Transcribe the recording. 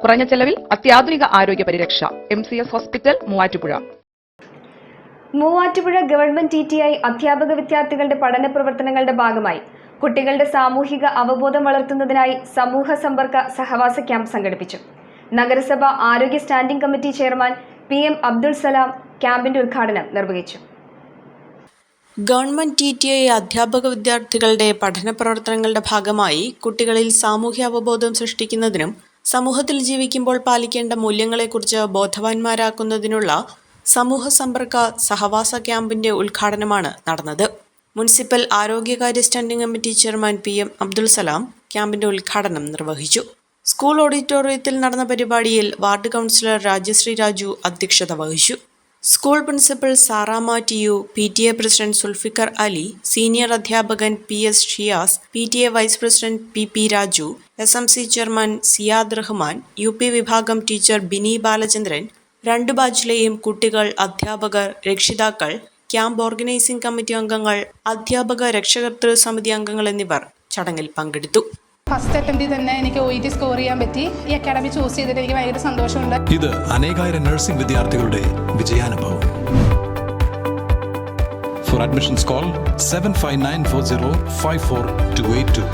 കുറഞ്ഞ ചെലവിൽ അത്യാധുനിക ആരോഗ്യ പരിരക്ഷ. M C S hospital Muvattupuzha. Muvattupuzha government T T I അധ്യാപക വിദ്യാർത്ഥികളുടെ പഠന പ്രവർത്തനങ്ങളുടെ ഭാഗമായി കുട്ടികളുടെ സാമൂഹിക അവബോധം വളർത്തുന്നതിനായി സമൂഹ സമ്പർക്ക സഹവാസ ക്യാമ്പ് സംഘടിപ്പിച്ചു. നഗരസഭ ആരോഗ്യ standing committee chairman P M Abdul Salam ക്യാമ്പിന്റെ ഉദ്ഘാടനം നിർവഹിച്ചു. ഗവൺമെന്റ് ടി ടി ഐ അധ്യാപക വിദ്യാർത്ഥികളുടെ പഠന പ്രവർത്തനങ്ങളുടെ ഭാഗമായി കുട്ടികളിൽ സാമൂഹ്യ അവബോധം സൃഷ്ടിക്കുന്നതിനും സമൂഹത്തിൽ ജീവിക്കുമ്പോൾ പാലിക്കേണ്ട മൂല്യങ്ങളെക്കുറിച്ച് ബോധവാന്മാരാക്കുന്നതിനുള്ള സമൂഹ സമ്പർക്ക സഹവാസ ക്യാമ്പിന്റെ ഉദ്ഘാടനമാണ് നടന്നത്. Municipal ആരോഗ്യകാര്യ standing committee chairman P M Abdul Salam ക്യാമ്പിന്റെ ഉദ്ഘാടനം നിർവഹിച്ചു. സ്കൂൾ ഓഡിറ്റോറിയത്തിൽ നടന്ന പരിപാടിയിൽ വാർഡ് കൗൺസിലർ രാജശ്രീ രാജു അധ്യക്ഷത വഹിച്ചു. School principal Sarama T P T A president Zulfikar Ali senior അധ്യാപകൻ P S Shiyas P T A vice president P P Raju S M C chairman Siyad Rahman U P വിഭാഗം teacher Bini Balachandran രണ്ട് ബാച്ചിലെയും കുട്ടികൾ അധ്യാപകർ രക്ഷിതാക്കൾ camp organising committee അംഗങ്ങൾ അധ്യാപക രക്ഷകർത്തൃ സമിതി അംഗങ്ങൾ എന്നിവർ ചടങ്ങിൽ പങ്കെടുത്തു. ഫസ്റ്റ് അറ്റംപ്റ്റിൽ തന്നെ എനിക്ക് ഒ ടി സ്കോർ ചെയ്യാൻ പറ്റി. ഈ അക്കാഡമി ചൂസ് ചെയ്തിട്ട് എനിക്ക് ഭയങ്കര സന്തോഷമുണ്ട്. ഇത് അനേകായിരം നഴ്സിംഗ് വിദ്യാർത്ഥികളുടെ വിജയാനുഭവം. For admissions call seven five nine four zero five four two eight two